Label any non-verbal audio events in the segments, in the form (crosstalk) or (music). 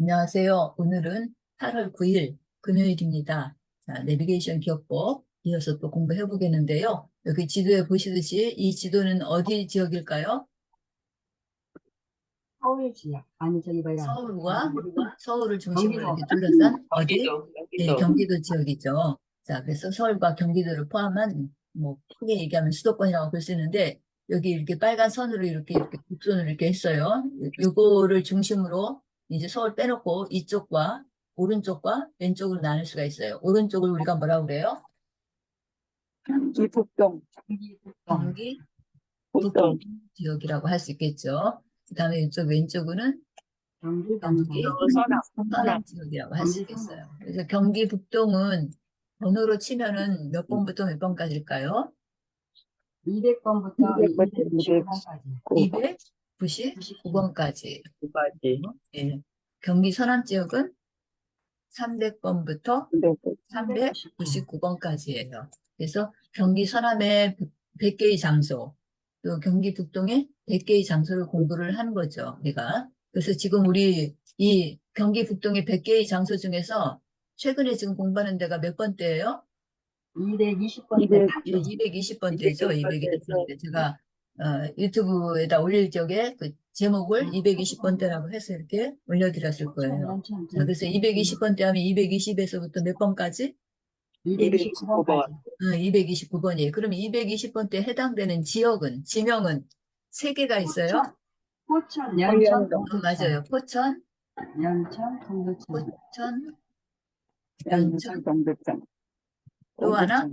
안녕하세요. 오늘은 8월 9일 금요일입니다. 자, 내비게이션 기억법 이어서 또 공부해 보겠는데요. 여기 지도에 보시듯이 이 지도는 어디 지역일까요? 서울 지역 아니 저기 뭐야 서울과 서울을 중심으로 경기도. 이렇게 둘러싼 어디? 경기도, 네, 경기도. 경기도 지역이죠. 자, 그래서 서울과 경기도를 포함한 뭐 크게 얘기하면 수도권이라고 볼 수 있는데 여기 이렇게 빨간 선으로 이렇게 이렇게 국선을 이렇게 했어요. 요거를 중심으로 이제 서울 빼놓고 이쪽과 오른쪽과 왼쪽으로 나눌 수가 있어요. 오른쪽을 우리가 뭐라고 그래요? 경기 북동, 경기 북동, 지역이라고 할 수 있겠죠. 그 다음에 이쪽 왼쪽은 경기 서남, 지역이라고 할 수 있겠어요. 그래서 경기 북동은 번호로 치면은 몇 번부터 몇 번까지일까요? 200번부터 200번까지. 299번까지. 두 가지. 예. 경기 서남 지역은 300번부터 네, 399번까지예요. 그래서 경기 서남의 100개의 장소, 또 경기 북동에 100개의 장소를 공부를 하는 거죠, 우리가. 그래서 지금 우리 이 경기 북동의 100개의 장소 중에서 최근에 지금 공부하는 데가 몇 번대예요? 220번 때 200. 예, 220번대죠. 220번대. 제가 어, 유튜브에다 올릴 적에 그 제목을 220번대라고 해서 이렇게 올려드렸을 거예요. 자, 그래서 220번대 하면 220에서부터 몇 번까지? 229번까지 229번이에요. 그러면 220번대에 해당되는 지역은, 지명은 세 개가 있어요. 포천, 연천, 연천. 어, 맞아요. 포천, 연천, 동두천 포천, 연천, 동두천. 또 하나?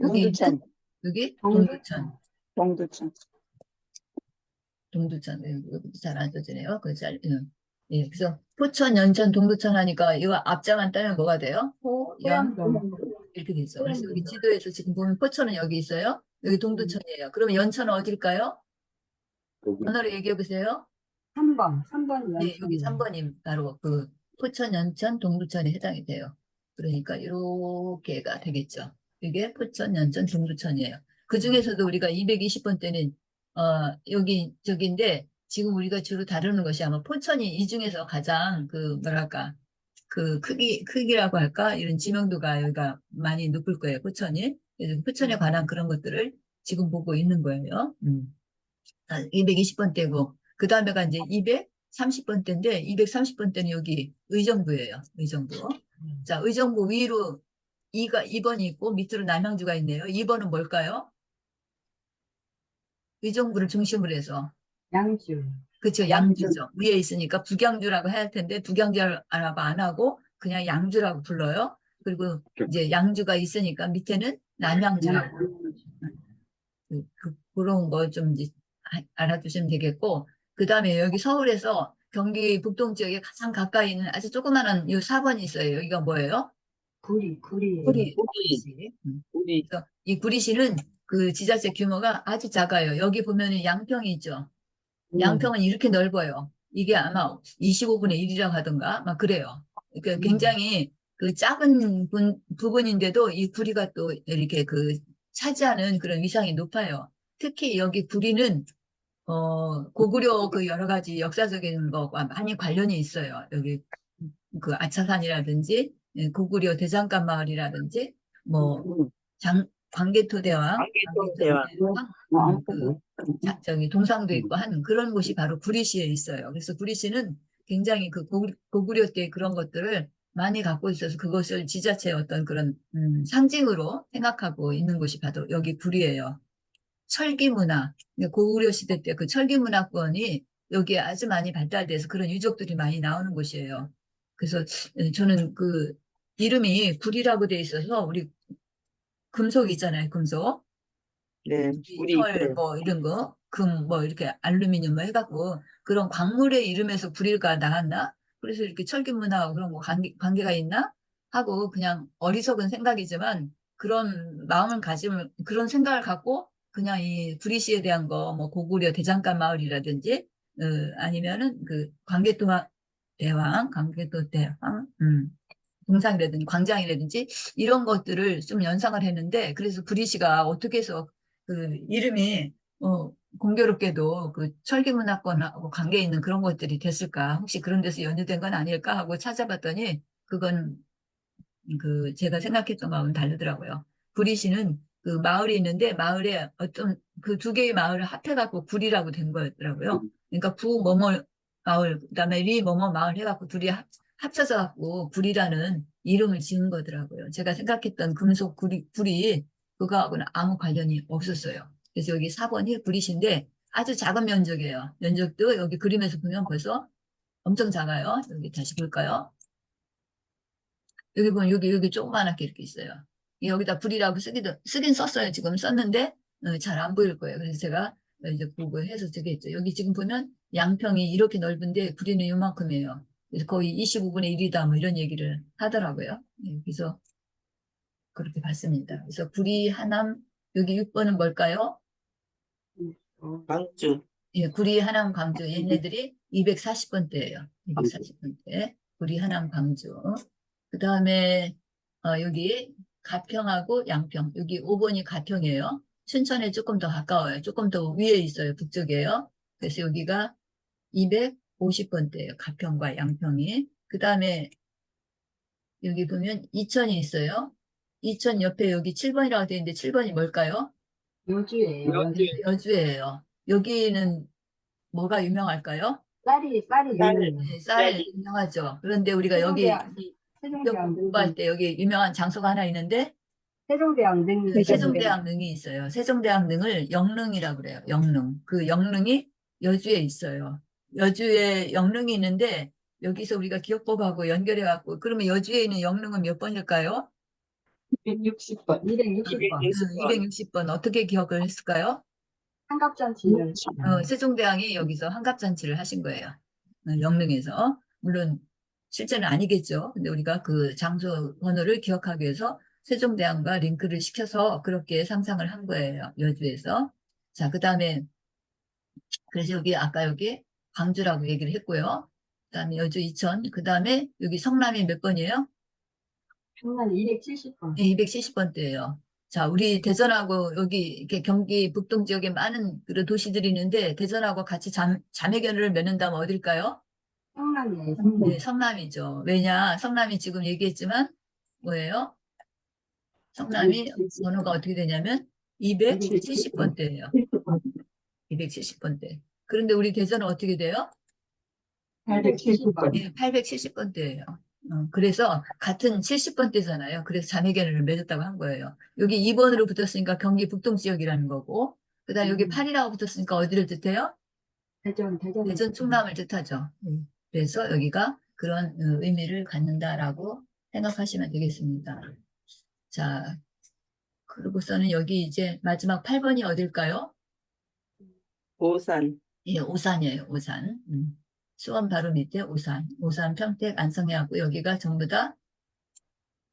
여기, 동두천, 여기 동두천. 동두천. 동두천. 동두천. 잘안 써지네요. 그 잘, 응. 예, 그래서 포천, 연천, 동두천 하니까 이거 앞자만 따면 뭐가 돼요? 호, 연, 호연동 이렇게 되죠. 그래서 여기 지도에서 지금 보면 포천은 여기 있어요. 여기 동두천이에요. 그러면 연천은 어딜까요? 번호로 얘기해 보세요. 3번 3번 연천 네, 여기 3번이 바로 그 포천, 연천, 동두천에 해당이 돼요. 그러니까 이렇게가 되겠죠. 이게 포천, 연천, 동두천이에요. 그 중에서도 우리가 220번 때는 어 여기 저기인데 지금 우리가 주로 다루는 것이 아마 포천이 이 중에서 가장 그 뭐랄까 그 크기 크기라고 할까 이런 지명도가 여기가 많이 높을 거예요. 포천이. 그래서 포천에 관한 그런 것들을 지금 보고 있는 거예요. 음. 220번 때고 그 다음에가 이제 230번 때인데 230번 때는 여기 의정부예요. 의정부. 자, 의정부 위로 2가 2번이 있고 밑으로 남양주가 있네요. 2번은 뭘까요? 의정부를 중심으로 해서 양주 그렇죠. 양주죠. 위에 있으니까 북양주라고 해야 할 텐데 북양주라고 안 하고 그냥 양주라고 불러요. 그리고 이제 양주가 있으니까 밑에는 남양주라고 그, 그, 그런 거좀 이제 아- 알아두시면 되겠고, 그 다음에 여기 서울에서 경기 북동 지역에 가장 가까이 있는 아주 조그마한 이 4번이 있어요. 여기가 뭐예요? 구리 구리 구리. 구리. 구리시. 음. 이 구리시는 그 지자체 규모가 아주 작아요. 여기 보면은 양평이 있죠. 음. 양평은 이렇게 넓어요. 이게 아마 25분의 1이라고 하던가, 막 그래요. 그러니까 음. 굉장히 그 작은 분- 부분인데도 이 구리가 또 이렇게 그 차지하는 그런 위상이 높아요. 특히 여기 구리는 어 고구려 그 여러 가지 역사적인 것과 많이 관련이 있어요. 여기 그 아차산이라든지 예, 고구려 대장간 마을이라든지 뭐 장, 광개토 대왕, 광개토 대왕. 음, 그 자- 저기 동상도 있고 한 그런 곳이 바로 구리시에 있어요. 그래서 구리시는 굉장히 그 고, 고구려 때 그런 것들을 많이 갖고 있어서 그것을 지자체의 어떤 그런 음, 상징으로 생각하고 있는 곳이 바로 여기 구리예요. 철기 문화, 고구려 시대 때 그 철기 문화권이 여기에 아주 많이 발달돼서 그런 유적들이 많이 나오는 곳이에요. 그래서 예, 저는 그 이름이 구리라고 돼 있어서 우리 금속 있잖아요, 금속. 네, 우리 철, 뭐 이런 거, 금, 뭐 이렇게 알루미늄 뭐 해갖고 그런 광물의 이름에서 구리가 나왔나? 그래서 이렇게 철기 문화하고 그런 거 관계, 관계가 있나? 하고 그냥 어리석은 생각이지만 그런 마음을 가지면 그런 생각을 갖고 그냥 이 구리시에 대한 거, 뭐 고구려 대장간 마을이라든지 어, 아니면은 그 광개토 대왕, 광개토 대왕, 음, 동상이라든지 광장이라든지 이런 것들을 좀 연상을 했는데 그래서 구리시가 어떻게 해서 그 이름이 어 공교롭게도 그 철기문화권하고 관계 있는 그런 것들이 됐을까? 혹시 그런 데서 연유된 건 아닐까 하고 찾아봤더니 그건 그 제가 생각했던 거하고는 다르더라고요. 구리시는 그 마을이 있는데 마을에 어떤 그 두 개의 마을을 합해갖고 구리라고 된 거였더라고요. 그러니까 구 뭐뭐 마을 그다음에 리 뭐뭐 마을 해갖고 둘이 합, 합쳐서 갖고 구리라는 이름을 지은 거더라고요. 제가 생각했던 금속 구리 구리 그거하고는 아무 관련이 없었어요. 그래서 여기 4번이 구리시인데 아주 작은 면적이에요. 면적도 여기 그림에서 보면 벌써 엄청 작아요. 여기 다시 볼까요? 여기 보면 여기 여기 조그만하게 이렇게 있어요. 여기다 불이라고 쓰기도 쓰긴 썼어요. 지금 썼는데 잘안 보일 거예요. 그래서 제가 이제 그거 해서 했죠. 여기 지금 보면 양평이 이렇게 넓은데 구리는 이만큼이에요. 거의 25분의 1이다 뭐 이런 얘기를 하더라고요. 예, 그래서 그렇게 봤습니다. 그래서 구리 하남 여기 6번은 뭘까요? 어, 광주. 예, 구리 하남 광주 얘네들이 240번대예요. 240번대. 구리 하남 광주. 그 다음에 어, 여기 가평하고 양평. 여기 5번이 가평이에요. 춘천에 조금 더 가까워요. 조금 더 위에 있어요. 북쪽이에요. 그래서 여기가 250번대예요. 가평과 양평이. 그 다음에 여기 보면 이천이 있어요. 이천 옆에 여기 7번이라고 되어 있는데 7번이 뭘까요? 여주예요. 여주. 여주예요. 여기는 뭐가 유명할까요? 쌀이 쌀이 쌀. 네, 쌀 쌀이. 유명하죠. 그런데 우리가 여기 세종대왕, 세종대왕 공부할 능때 여기 유명한 장소가 하나 있는데 세종대왕 능그 세종대왕 능이 있어요. 세종대왕 능을 영릉이라고 그래요. 영릉. 그 영릉이 여주에 있어요. 여주에 영릉이 있는데 여기서 우리가 기억법하고 연결해 갖고 그러면 여주에 있는 영릉은 몇 번일까요? 260번. 260번. 그 260번 어떻게 기억을 했을까요? 한갑잔치를 어, 세종대왕이 여기서 환갑잔치를 하신 거예요. 어, 영릉에서. 물론 실제는 아니겠죠. 근데 우리가 그 장소 번호를 기억하기 위해서 세종대왕과 링크를 시켜서 그렇게 상상을 한 거예요. 여주에서. 자, 그 다음에 그래서 여기 아까 여기 광주라고 얘기를 했고요. 그 다음에 여주 이천. 그 다음에 여기 성남이 몇 번이에요? 평난 270번. 네, 270번대예요. 자, 우리 대전하고 여기 이렇게 경기 북동 지역에 많은 그런 도시들이 있는데 대전하고 같이 잠, 자매결을 맺는다면 어딜까요? 평난이에요. 성남. 네, 성남이죠. 왜냐, 성남이 지금 얘기했지만 뭐예요? 성남이 번호가 어떻게 되냐면 270번대예요. 270번대. 그런데 우리 대전은 어떻게 돼요? 870번. 네, 870번대예요. 어, 그래서 같은 70번대잖아요. 그래서 자매결을 맺었다고 한 거예요. 여기 2번으로 붙었으니까 경기 북동 지역이라는 거고, 그 다음 여기 음. 8이라고 붙었으니까 어디를 뜻해요? 대전 대전. 대전 충남을 뜻하죠. 음. 그래서 여기가 그런 어, 의미를 갖는다라고 생각하시면 되겠습니다. 자, 그리고서는 여기 이제 마지막 8번이 어딜까요? 오산. 예, 오산이에요, 오산. 음. 수원 바로 밑에 오산. 오산, 평택, 안성해갖고 여기가 전부 다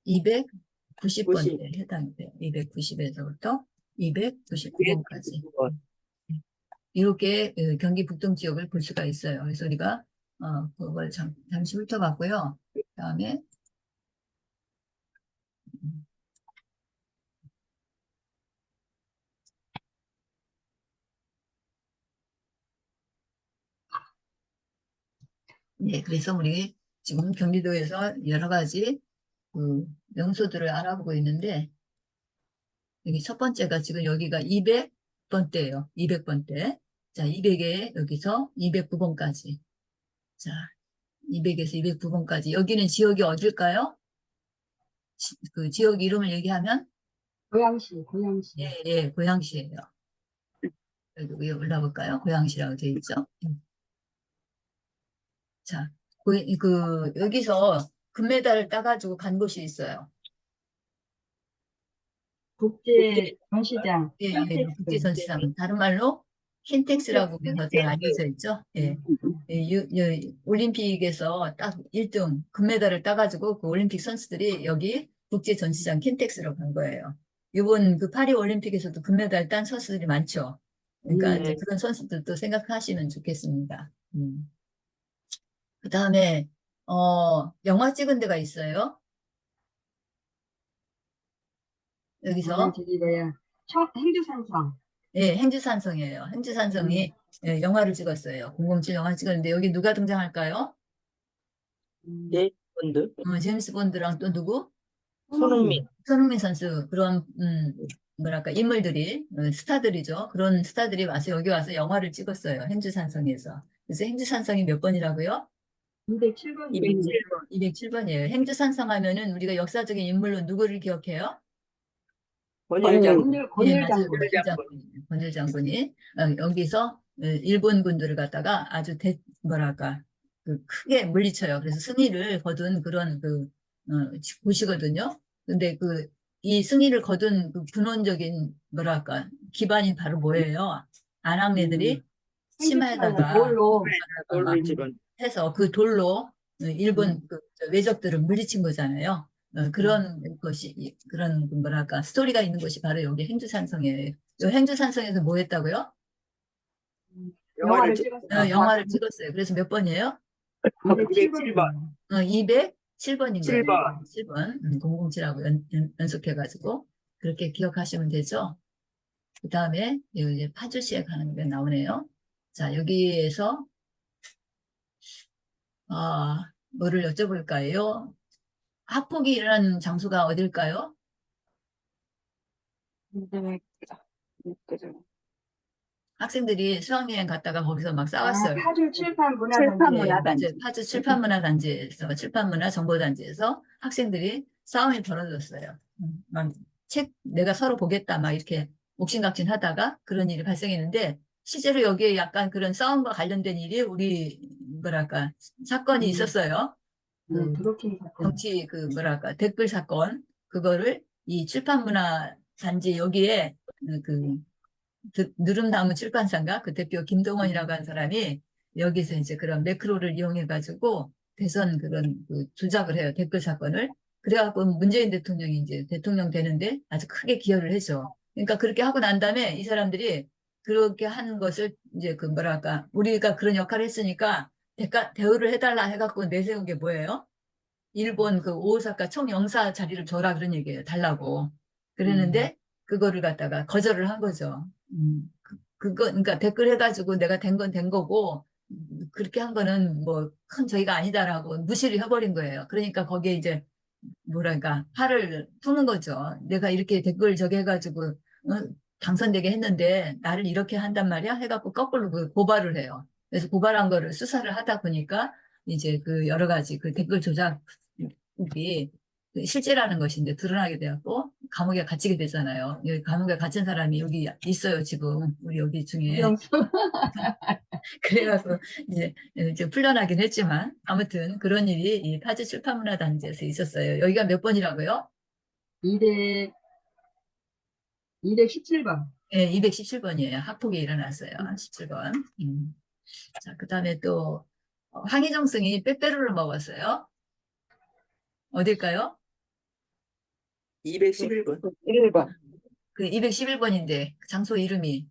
290번대에 해당이 돼요. 290에서부터 299번까지. 299번. 이렇게 그 경기 북동 지역을 볼 수가 있어요. 그래서 우리가 어, 그걸 잠, 잠시 훑어봤고요. 그 다음에 네, 그래서 우리 지금 경기도에서 여러 가지 그 명소들을 알아보고 있는데 여기 첫 번째가 지금 여기가 200번대예요. 200번대. 자, 200에 여기서 209번까지. 자, 200에서 209번까지. 여기는 지역이 어딜까요? 지- 그 지역 이름을 얘기하면 고양시 고양시. 예, 예, 고양시예요. 여기 올라볼까요? 고양시라고 되어 있죠. 음. 자, 고- 그 여기서 금메달을 따가지고 간 곳이 있어요. 국제 전시장. 예, 예, 킨텍스. 국제 전시장. 다른 말로 킨텍스라고 해서 잘 알려져 있죠. 예. 예, 유- 유- 올림픽에서 딱 1등 금메달을 따가지고 그 올림픽 선수들이 여기 국제 전시장 킨텍스로 간 거예요. 이번 그 파리 올림픽에서도 금메달 딴 선수들이 많죠. 그러니까 음. 이제 그런 선수들도 생각하시면 좋겠습니다. 음. 그 다음에, 어, 영화 찍은 데가 있어요. 여기서 저기 뭐야. 청 행주산성. 예, 행주산성이에요. 행주산성이 예, 영화를 찍었어요. 007 영화 찍었는데 여기 누가 등장할까요? 음, 네. 본드. 어, 제임스 본드랑 또 누구? 손흥민. 손흥민 선수 그런 음, 뭐랄까 인물들이 어, 스타들이죠. 그런 스타들이 와서 여기 와서 영화를 찍었어요. 행주산성에서. 그래서 행주산성이 몇 번이라고요? 207번. 207번. 207번이에요. 행주산성 하면은 우리가 역사적인 인물로 누구를 기억해요? 권율장. 권율. 장군. 권율 장군이. 어, 여기서 어, 일본 군들을 갖다가 아주 대, 뭐랄까 그 크게 물리쳐요. 그래서 승리를 거둔 그런 그 어, 곳이거든요. 근데 그 이 승리를 거둔 그 근원적인 뭐랄까 기반이 바로 뭐예요? 안악내들이 치마에다가 뭘로. 해서 그 돌로 어, 일본 그 외적들을 물리친 거잖아요. 어, 그런 것이 이- 그런 그 뭐랄까 스토리가 있는 곳이 바로 여기 행주산성이에요. 이 행주산성에서 뭐 했다고요? 영화를 찍- 찍었어요. 어, 영화를 찍었어요. 그래서 몇 번이에요? 207번. 어, 207번인 거예요. 7번. 7번. 음, 007하고 연, 연, 연 속해가지고 그렇게 기억하시면 되죠. 그 다음에 이제 파주시에 가는 게 나오네요. 자, 여기에서 아, 뭐를 여쭤볼까요? 학폭이 일어나는 장소가 어딜까요? 네. 학생들이 수학여행 갔다가 거기서 막 아, 싸웠어요. 파주 칠판 칠판 문화단지. 문화단지. 맞아요. 파주 칠판 문화단지에서 칠판 문화 정보단지에서 학생들이 싸움이 벌어졌어요. 음, 막책 내가 서로 보겠다 막 이렇게 옥신각신 하다가 그런 일이 발생했는데 실제로 여기에 약간 그런 싸움과 관련된 일이 우리 뭐랄까 사건이 음. 있었어요. 네, 그 드로킹 사건. 정치 그 뭐랄까 댓글 사건 그거를 이 칠판문화 단지 여기에 그 드- 느름나무 출판사인가 그 대표 김동원이라고 하는 사람이 여기서 이제 그런 매크로를 이용해 가지고 대선 그런 그 조작을 해요 댓글 사건을 그래갖고 문재인 대통령이 이제 대통령 되는데 아주 크게 기여를 해줘 그러니까 그렇게 하고 난 다음에 이 사람들이 그렇게 한 것을 이제 그 뭐랄까 우리가 그런 역할을 했으니까 대가 대우를 해달라 해갖고 내세운 게 뭐예요? 일본 그 오사카 총영사 자리를 줘라 그런 얘기예요. 달라고. 그랬는데 그거를 갖다가 거절을 한 거죠. 음, 그, 그거 그러니까 댓글 해가지고 내가 된 건된 거고 음, 그렇게 한 거는 뭐 큰 저희가 아니다라고 무시를 해버린 거예요. 그러니까 거기에 이제 뭐랄까 화를 푸는 거죠. 내가 이렇게 댓글 저기 해가지고 어, 당선되게 했는데 나를 이렇게 한단 말이야 해갖고 거꾸로 그 고발을 해요. 그래서 고발한 거를 수사를 하다 보니까 이제 그 여러 가지 그 댓글 조작이 그 실제라는 이제 드러나게 되었고 감옥에 갇히게 되잖아요. 여기 감옥에 갇힌 사람이 여기 있어요 지금 우리 여기 중에. (laughs) 그래갖고 이제 이제 풀려나긴 했지만 아무튼 그런 일이 이 파주 출판문화단지에서 있었어요. 여기가 몇 번이라고요? 200, 217번. 예, 217번이에요. 학폭이 일어났어요. 17번. 음. 자, 그 다음에 또 어, 황희정승이 빼빼로를 먹었어요. 어딜까요? 211번. 1번. 그 211번인데 장소 이름이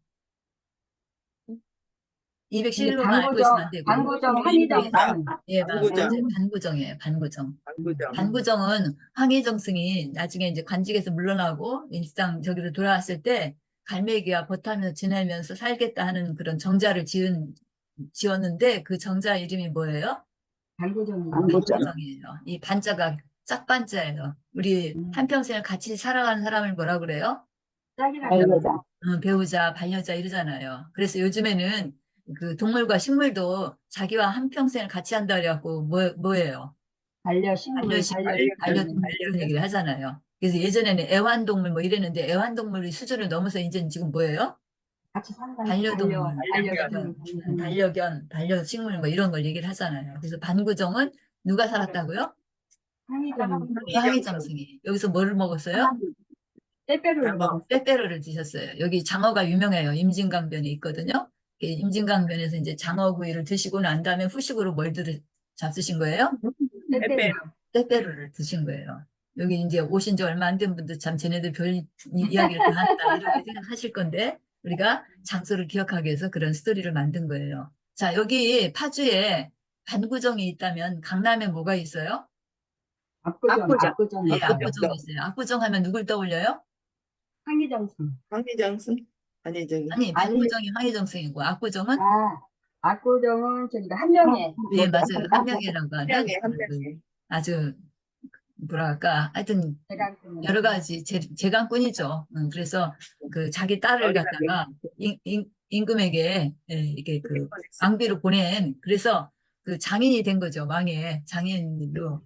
211번만 알고 있으면 안 되고 반구정 한의정. 예, 반구정. 반구정. 반구정이에요. 반구정. 반구정. 반구정은 황희정승이 나중에 이제 관직에서 물러나고 일상 저기로 돌아왔을 때 갈매기와 버타면서 지내면서 살겠다 하는 그런 정자를 지은 지었는데 그 정자 이름이 뭐예요? 반구정. 반구정이에요. 이 반자가 짝반자예요. 우리 음. 한평생을 같이 살아가는 사람을 뭐라 그래요? 짝이라. 어, 배우자, 반려자 이러잖아요. 그래서 요즘에는 그 동물과 식물도 자기와 한평생을 같이 한다 그래갖고 뭐, 뭐예요? 반려식물. 반려식물, 반려- 반려동물 이런 얘기를 하잖아요. 그래서 예전에는 애완동물 뭐 이랬는데 애완동물의 수준을 넘어서 이제는 지금 뭐예요? 같이 사는 반려동물, 반려동물. 음, 반려견, 반려식물 뭐 이런 걸 얘기를 하잖아요. 그래서 반구정은 누가 살았다고요? 황희정. 황희정승이. 여기서 뭐를 먹었어요? 빼빼로를 장어. 먹었어. 빼빼로를 드셨어요. 여기 장어가 유명해요. 임진강변에 있거든요. 그 임진강 변에서 이제 장어구이를 드시고 난 다음에 후식으로 뭘 들, 잡수신 거예요? 빼빼로. 빼빼로를 드신 거예요. 여기 이제 오신 지 얼마 안 된 분들 참 쟤네들 별 이- 이야기를 다 한다 이렇게 생각하실 건데 우리가 장소를 기억하기 위해서 그런 스토리를 만든 거예요. 자 여기 파주에 반구정이 있다면 강남에 뭐가 있어요? 압구정. 압구정. 압구정. 예, 압구정. 압구정이 있어요. 압구정 하면 누굴 떠올려요? 황희정승. 황희정승. 아니 저기 아니, 아니. 반구정이 황희정 선생이고 압구정은 아, 압구정은 저기가 한 명에. 예, 맞아요. 한 명이라고 한 하면 명에 한그 명에 아주 뭐랄까 하여튼 제가 여러 가지 재, 재간꾼이죠. 음, 그래서 그 자기 딸을 갖다가 임, 임, 임금에게 예, 이게 그 앙비로 보낸 그래서 그 장인이 된 거죠. 왕의 장인으로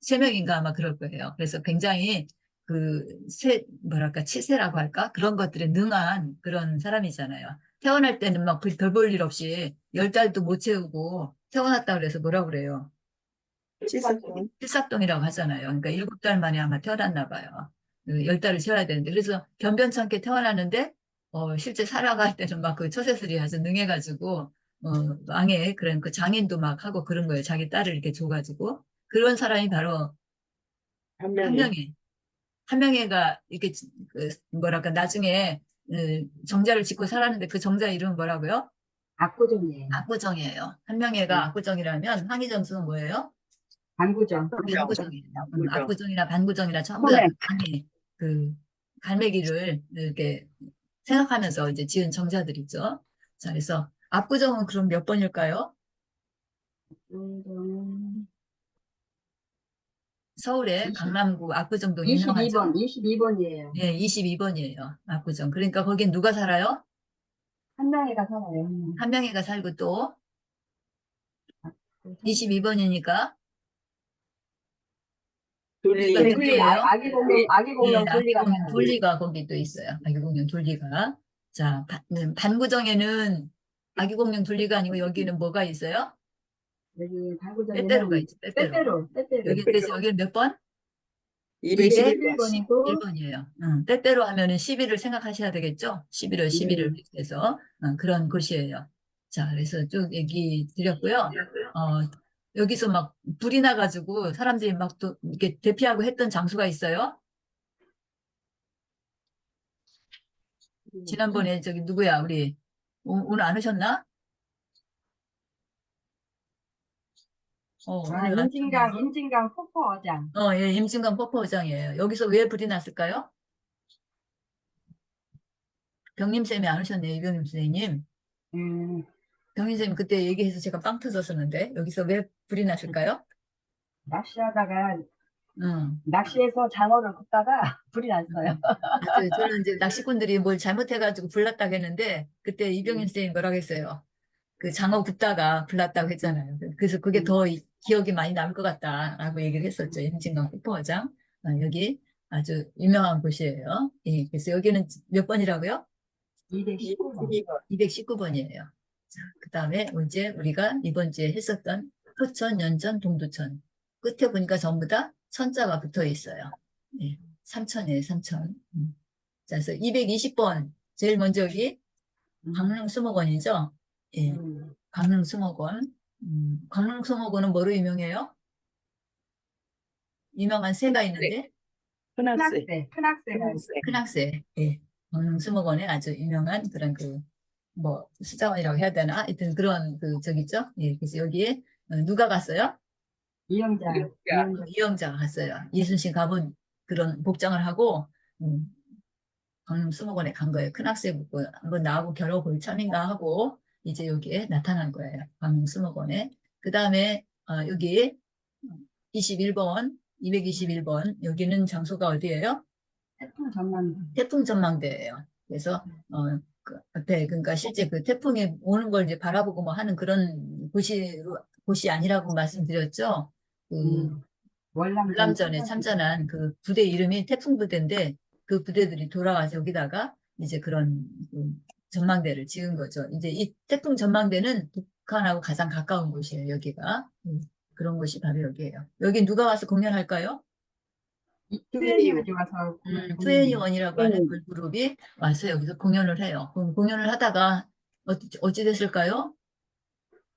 세 명인가 아마 그럴 거예요. 그래서 굉장히 그 세 뭐랄까 치세라고 할까 그런 것들에 능한 그런 사람이잖아요. 태어날 때는 막 별 볼 일 없이 열 달도 못 채우고 태어났다 그래서 뭐라 그래요? 칠삭동 필삭동이라고 하잖아요. 그러니까 일곱 달 만에 아마 태어났나 봐요. 그열 달을 채워야 되는데 그래서 변변찮게 태어났는데 어, 실제 살아갈 때는 막 그 처세술이 아주 능해가지고 어, 왕의 그런 그 장인도 막 하고 그런 거예요. 자기 딸을 이렇게 줘가지고 그런 사람이 바로 한한 명에 명이 한 명이가 이렇게 그 뭐랄까 나중에 그 정자를 짓고 살았는데 그 정자 이름은 뭐라고요? 압구정이에요. 압구정이에요. 한 명이가 압구정이라면 황희정수는 뭐예요? 반구정. 반구정이에요. 음. 압구정이나 반구정이나 전부 다. 강의 그 갈매기를 이렇게 생각하면서 이제 지은 정자들이죠. 자, 그래서 압구정은 그럼 몇 번일까요? 압구정은 서울의 강남구 압구정동 유명하죠. 22번, 22번이에요. 예, 22번이에요. 압구정. 그러니까 거긴 누가 살아요? 한 명에가 살아요. 한명희가 살고 또 22번이니까 둘리 둘리. 둘리, 아- 아기 공룡, 아기 예, 공룡 둘리가 아기 공룡 살아요. 둘리가 거기 또 있어요. 아기 공룡 둘리가. 자, 반, 음, 반구정에는 아기 공룡 둘리가 아니고 여기는 뭐가 있어요? 여기 반구정에는 빼빼로가 있죠. 빼빼로. 빼빼로, 빼빼로. 여기 그래서 여기는 몇 번? 211번 211번이고 1번이에요. 응, 빼빼로 하면은 11을 생각하셔야 되겠죠? 11월 11을 해서 어, 그런 곳이에요. 자, 그래서 쭉 얘기 드렸고요. 어, 여기서 막 불이 나가지고 사람들이 막 또 이렇게 대피하고 했던 장소가 있어요. 지난번에 저기 누구야 우리 오, 오늘 안 오셨나? 어, 아, 임진강, 임진강 폭포 어장. 어, 예, 임진강 폭포장이에요. 여기서 왜 불이 났을까요? 병림쌤이 안 오셨네요, 이병림 선생님. 음, 병림쌤이 그때 얘기해서 제가 빵 터졌었는데, 여기서 왜 불이 났을까요? 낚시하다가 응. 낚시해서 장어를 굽다가 (laughs) 불이 났어요. 그래서 저는 이제 낚시꾼들이 뭘 잘못해가지고 불났다고 했는데, 그때 이병림 쌤이 뭐라고 했어요? 그 장어 굽다가 불났다고 했잖아요. 그래서 그게 더 이- 기억이 많이 남을 것 같다라고 얘기를 했었죠. 임진강 폭포장. 아, 여기 아주 유명한 곳이에요. 예, 그래서 여기는 몇 번이라고요? 219번. 212번 219번이에요. 자, 그 다음에 이제 우리가 이번 주에 했었던 포천, 연천, 동두천. 끝에 보니까 전부 다 천자가 붙어 있어요. 네, 삼천이에요, 삼천. 음. 자, 그래서 220번. 제일 먼저 여기 강릉 수목원이죠. 예, 음, 강릉 수목원. 음, 수목원은 뭐로 유명해요? 유명한 새가 있는데, 흔학세 큰학세, 큰학세가 큰악새. 예, 강릉 수목원에 아주 유명한 그런 그, 뭐, 수자원이라고 해야 되나? 하여튼 그런 그, 저기 있죠? 예, 그래서 여기에 어, 누가 갔어요? 이영자. 이영자. 이영자. 이영자가 갔어요. 이순신 가본 그런 복장을 하고, 음, 강릉 수목원에 간 거예요. 큰악새 붙고 한번 나하고 겨뤄 볼 참인가 하고, 이제 여기에 나타난 거예요. 강릉 수목원에. 그 다음에, 어, 여기 21번, 221번, 여기는 장소가 어디예요? 태풍 전망. 태풍 전망대예요. 그래서 어, 그 앞에 그러니까 실제 그 태풍이 오는 걸 이제 바라보고 뭐 하는 그런 곳이 곳이 아니라고 말씀드렸죠. 그 음, 월남전. 월남전에 참전한 그 부대 이름이 태풍 부대인데 그 부대들이 돌아와서 여기다가 이제 그런 그 전망대를 지은 거죠. 이제 이 태풍 전망대는 북한하고 가장 가까운 곳이에요. 여기가 음, 그런 곳이 바로 여기예요. 여기 누가 와서 공연할까요? 투애니원이 와서 음, 투애니원이라고 하는 음. 걸그룹이 와서 여기서 공연을 해요. 그럼 공연을 하다가 어찌, 어찌 됐을까요?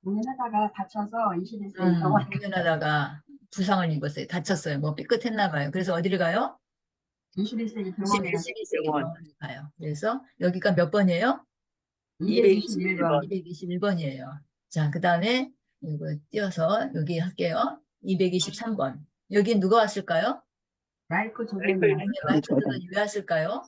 공연하다가 다쳐서 21세기 음, 병원에 공연하다가 부상을 입었어요. 다쳤어요. 뭐 삐끗했나 봐요. 그래서 어디를 가요? 21세기 병원에 21세기 병원. 병원을 가요. 그래서 여기가 몇 번이에요? 221번. 221번이에요. 자, 그 다음에 이거 띄어서 여기 할게요. 223번. 여기 누가 왔을까요? 라이프 조경이요. 라이프 마이크들은 왜 왔을까요?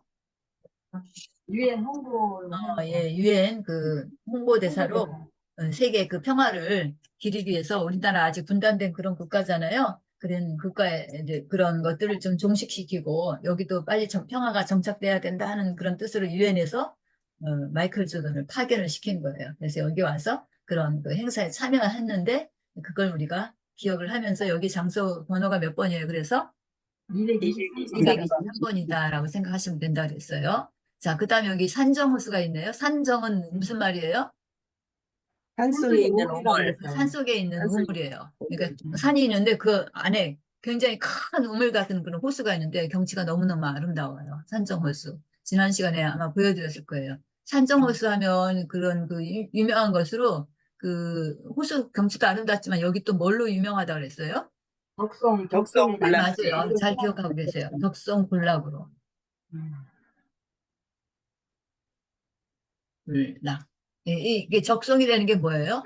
유엔 홍보 어, 예, 유엔 그 홍보대사로 어, 세계 그 평화를 기리기 위해서 우리나라 아직 분단된 그런 국가잖아요. 그런 국가의 이제 그런 것들을 좀 종식시키고 여기도 빨리 정- 평화가 정착돼야 된다 하는 그런 뜻으로 유엔에서 어, 마이클 조던을 파견을 시킨 거예요. 그래서 여기 와서 그런 그 행사에 참여했는데 그걸 우리가 기억을 하면서 여기 장소 번호가 몇 번이에요. 그래서 223번. 223번이다라고 생각하시면 된다 그랬어요. 자, 그 다음에 여기 산정호수가 있네요. 산정은 무슨 말이에요? 산속에 있는 우물. 그랬어요. 산 속에 있는 우물이에요. 그러니까 음. 산이 있는데 그 안에 굉장히 큰 우물 같은 그런 호수가 있는데 경치가 너무너무 아름다워요. 산정호수. 지난 시간에 아마 보여드렸을 거예요. 산정 호수 하면 그런 그 유- 유명한 것으로 그 호수 경치도 아름답지만 여기 또 뭘로 유명하다 그랬어요? 덕성, 덕성 아, 군락. 맞아요. 잘 기억하고 계세요. 덕성 군락으로. 음. 군락. 예, 이- 이게 적성이라는 게 뭐예요?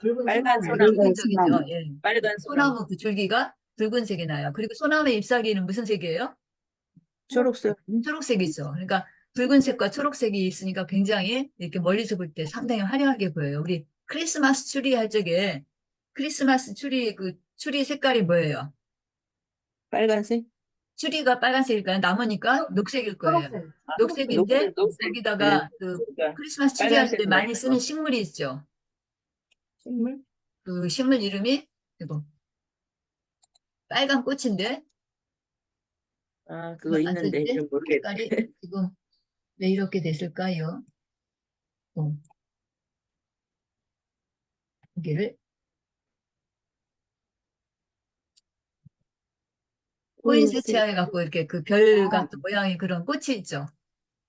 붉은 빨간 소나무. 붉은색이죠. 예. 빨간 소나무. 소나무 그 줄기가 붉은색이 나요. 그리고 소나무의 잎사귀는 무슨 색이에요? 초록색. 초록색이죠. 그러니까 붉은색과 초록색이 있으니까 굉장히 이렇게 멀리서 볼 때 상당히 화려하게 보여요. 우리 크리스마스 추리 할 적에 크리스마스 추리 그 추리 색깔이 뭐예요? 빨간색. 추리가 빨간색일까요? 나무니까 녹색일 거예요. 초록색. 녹색인데 녹색, 녹색. 거기다가 그 그러니까 크리스마스 추리 할 때 빨간색 많이. 쓰는 식물이 있죠. 식물. 그 식물 이름이 이거 빨간 꽃인데 아, 그거 안 있는데? 좀 모르겠다. 색깔이 지금 왜 이렇게 됐을까요? 어. 여기를 포인세치아 해갖고 이렇게 그별 아. 같은 모양의 그런 꽃이 있죠.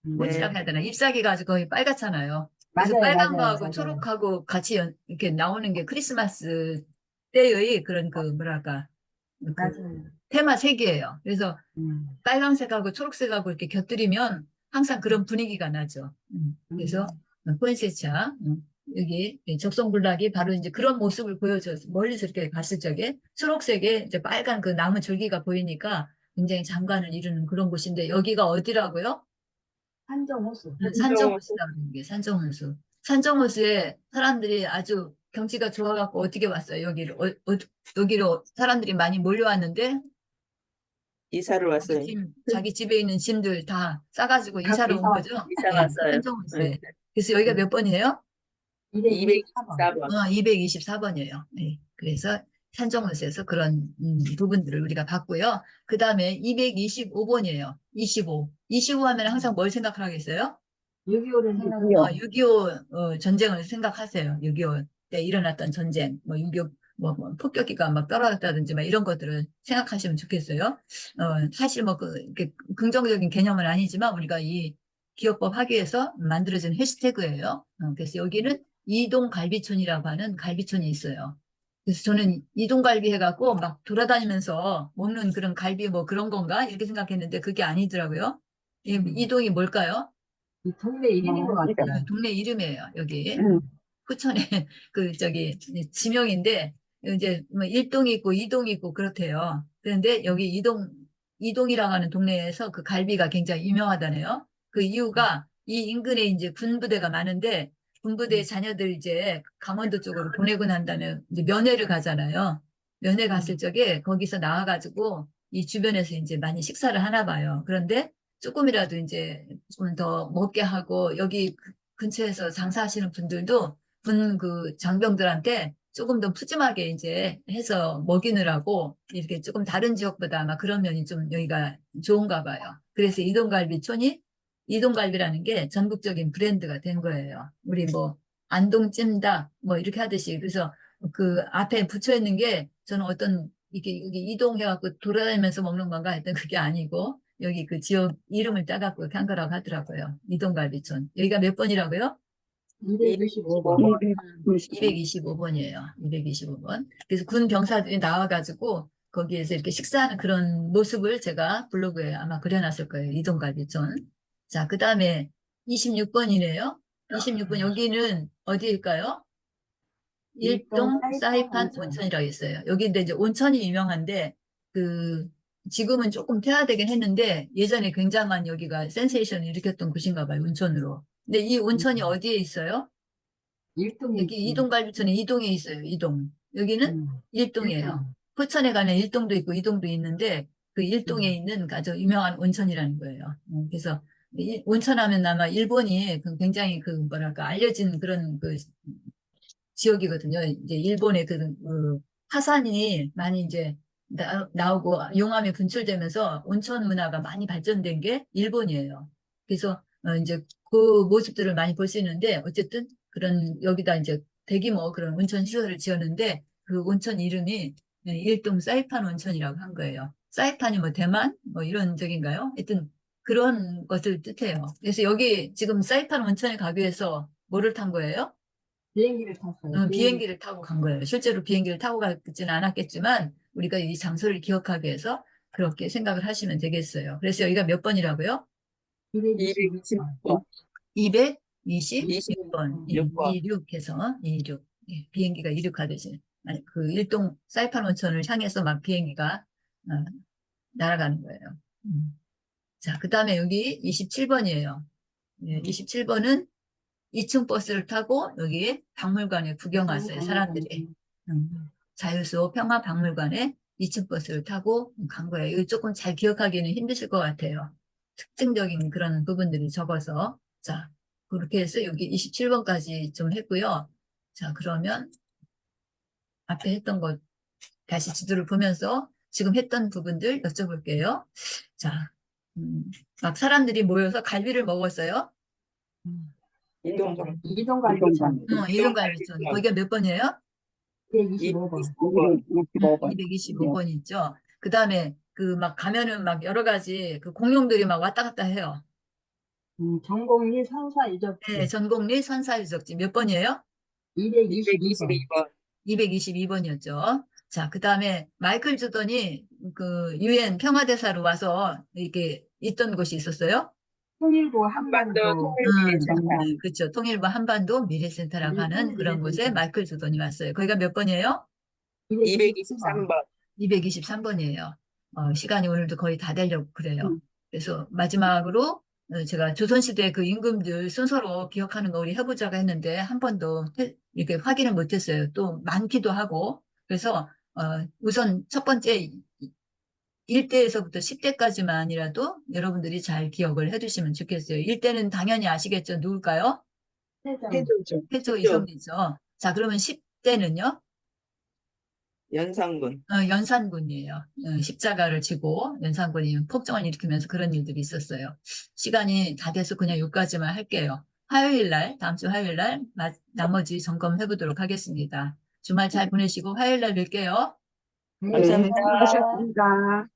꽃이라고 해야 되나? 잎사귀가 아주 거의 빨갛잖아요. 그래서 맞아요, 빨간 맞아요, 거하고 맞아요. 초록하고 같이 연- 이렇게 나오는 게 크리스마스 때의 그런 그 뭐랄까 그 맞아요. 테마 색이에요. 그래서 음. 빨간색하고 초록색하고 이렇게 곁들이면 항상 그런 분위기가 나죠. 음, 그래서 포인세차 음, 여기 적성군락이 바로 이제 그런 모습을 보여줘서 멀리서 이렇게 봤을 적에 초록색에 이제 빨간 그 나무 줄기가 보이니까 굉장히 장관을 이루는 그런 곳인데 여기가 어디라고요? 산정호수. 산정호수라고 하는 게 산정호수. 산정호수에 사람들이 아주 경치가 좋아갖고 어떻게 왔어요? 여기를 어, 어, 여기로 사람들이 많이 몰려왔는데 이사를 왔어요. 짐, 자기 집에 있는 짐들 다 싸가지고 이사를 온 이사 거죠. 이사 네, 왔어요. 산정호수에. 네. 그래서 여기가 몇 번이에요? 224번. 224번. 어, 224번이에요. 네. 그래서 산정호수에서 그런 음, 부분들을 우리가 봤고요. 그 다음에 225번이에요. 25. 25 하면 항상 뭘 생각하겠어요? 6.25를 생각해요. 어, 6.25 어, 전쟁을 생각하세요. 6.25 때 일어났던 전쟁, 뭐6.25 뭐, 뭐 폭격기가 막 떨어졌다든지 막 이런 것들을 생각하시면 좋겠어요. 어, 사실 뭐 그, 이렇게 긍정적인 개념은 아니지만 우리가 이 기업법 하기위해서 만들어진 해시태그예요. 어, 그래서 여기는 이동갈비촌이라고 하는 갈비촌이 있어요. 그래서 저는 이동갈비 해갖고 막 돌아다니면서 먹는 그런 갈비 뭐 그런 건가 이렇게 생각했는데 그게 아니더라고요. 이 음. 이동이 뭘까요? 이 동네 이름인 것 같아요. 그 동네 이름이에요, 여기. 음. 후천에 (laughs) 그 저기 지명인데 이제 뭐 1동이 있고 2동이 있고 그렇대요. 그런데 여기 이동 이동이라고 하는 동네에서 그 갈비가 굉장히 유명하다네요. 그 이유가 이 인근에 이제 군부대가 많은데 군부대 자녀들 이제 강원도 쪽으로 보내고 난 다음에 이제 면회를 가잖아요. 면회 갔을 적에 거기서 나와가지고 이 주변에서 이제 많이 식사를 하나 봐요. 그런데 조금이라도 이제 좀 더 먹게 하고 여기 그 근처에서 장사하시는 분들도 군 그 장병들한테 조금 더 푸짐하게 이제 해서 먹이느라고 이렇게 조금 다른 지역보다 아마 그런 면이 좀 여기가 좋은가 봐요. 그래서 이동갈비촌이 이동갈비라는 게 전국적인 브랜드가 된 거예요. 우리 뭐 안동찜닭 뭐 이렇게 하듯이 그래서 그 앞에 붙여 있는 게 저는 어떤 이렇게 여기 이동해갖고 돌아다니면서 먹는 건가 했던 그게 아니고 여기 그 지역 이름을 따갖고 이렇게 한 거라고 하더라고요. 이동갈비촌. 여기가 몇 번이라고요? 225번. 225번이에요. 225번. 그래서 군 병사들이 나와가지고 거기에서 이렇게 식사하는 그런 모습을 제가 블로그에 아마 그려놨을 거예요. 이동갈비촌. 자, 그 다음에 26번이네요. 26번 여기는 어디일까요? 일동 사이판 사이판 온천. 온천이라고 있어요. 여기 근데 이제 온천이 유명한데 그 지금은 조금 퇴화되긴 했는데 예전에 굉장한 여기가 센세이션을 일으켰던 곳인가 봐요, 온천으로. 근데 이 온천이 음. 어디에 있어요? 일동에 여기 이동갈비천에 이동에 있어요, 이동. 여기는 음. 일동이에요. 포천에 가면 일동도 있고 이동도 있는데 그 일동에 음. 있는 아주 유명한 온천이라는 거예요. 음, 그래서 이 온천하면 아마 일본이 그 굉장히 그 뭐랄까 알려진 그런 그 지역이거든요. 이제 일본의 그, 그 화산이 많이 이제 나, 나오고 용암이 분출되면서 온천 문화가 많이 발전된 게 일본이에요. 그래서 어, 이제 그 모습들을 많이 볼 수 있는데 어쨌든 그런 여기다 이제 대규모 그런 온천 시설을 지었는데 그 온천 이름이 일동 사이판 온천이라고 한 거예요. 사이판이 뭐 대만 뭐 이런 적인가요? 하여튼 그런 것을 뜻해요. 그래서 여기 지금 사이판 온천에 가기 위해서 뭐를 탄 거예요? 비행기를 탔어요. 어, 비행기를 타고 간 거예요. 실제로 비행기를 타고 가지는 않았겠지만 우리가 이 장소를 기억하기 위해서 그렇게 생각을 하시면 되겠어요. 그래서 여기가 몇 번이라고요? 226번. 220번. 226번. 26번. 26해서 26. 예, 비행기가 이륙하듯이. 아니, 그 일동 사이판 온천을 향해서 막 비행기가 어, 날아가는 거예요. 음. 자, 그 다음에 여기 27번이에요. 예, 27번은 2층 버스를 타고 여기 박물관에 구경 왔어요, 사람들이. 음, 자유수 평화박물관에 2층 버스를 타고 간 거예요. 이거 조금 잘 기억하기는 힘드실 것 같아요. 특징적인 그런 부분들이 적어서. 자, 그렇게 해서 여기 27번까지 좀 했고요. 자, 그러면 앞에 했던 것 다시 지도를 보면서 지금 했던 부분들 여쭤볼게요. 자, 음, 막 사람들이 모여서 갈비를 먹었어요. 이동관. 이동갈비천. 어, 이동갈비천. 거기가 몇 번이에요? 225번. 225번. 225번 있죠. 그 다음에 그 막 가면은 막 여러 가지 그 공룡들이 막 왔다 갔다 해요. 음, 전공리 선사 유적지. 네, 전곡리 선사유적지 몇 번이에요? 222번. 222번. 222번이었죠. 자, 그 다음에 마이클 조던이 그 유엔 평화대사로 와서 이렇게 있던 곳이 있었어요. 통일부 한반도 한반도. 통일미래센터. 네, 그렇죠. 통일부 한반도 미래센터라고 하는 그런 곳에 마이클 조던이 왔어요. 거기가 몇 번이에요? 223번. 223번이에요. 어, 시간이 오늘도 거의 다 되려고 그래요. 음. 그래서 마지막으로 어, 제가 조선시대 그 임금들 순서로 기억하는 거 우리 해보자고 했는데 한 번도 해- 이렇게 확인을 못했어요. 또 많기도 하고. 그래서 어, 우선 첫 번째 1대에서부터 10대까지만이라도 여러분들이 잘 기억을 해두시면 좋겠어요. 1대는 당연히 아시겠죠? 누굴까요? 해조죠. 태조 태조. 이성이죠. 자, 그러면 10대는요? 연산군. 어, 연산군이에요. 어, 십자가를 지고 연산군이 폭정을 일으키면서 그런 일들이 있었어요. 시간이 다 돼서 그냥 여기까지만 할게요. 화요일 날, 다음 주 화요일 날 마- 나머지 점검해 보도록 하겠습니다. 주말 잘 보내시고 화요일 날 뵐게요. 네, 감사합니다. 감사합니다.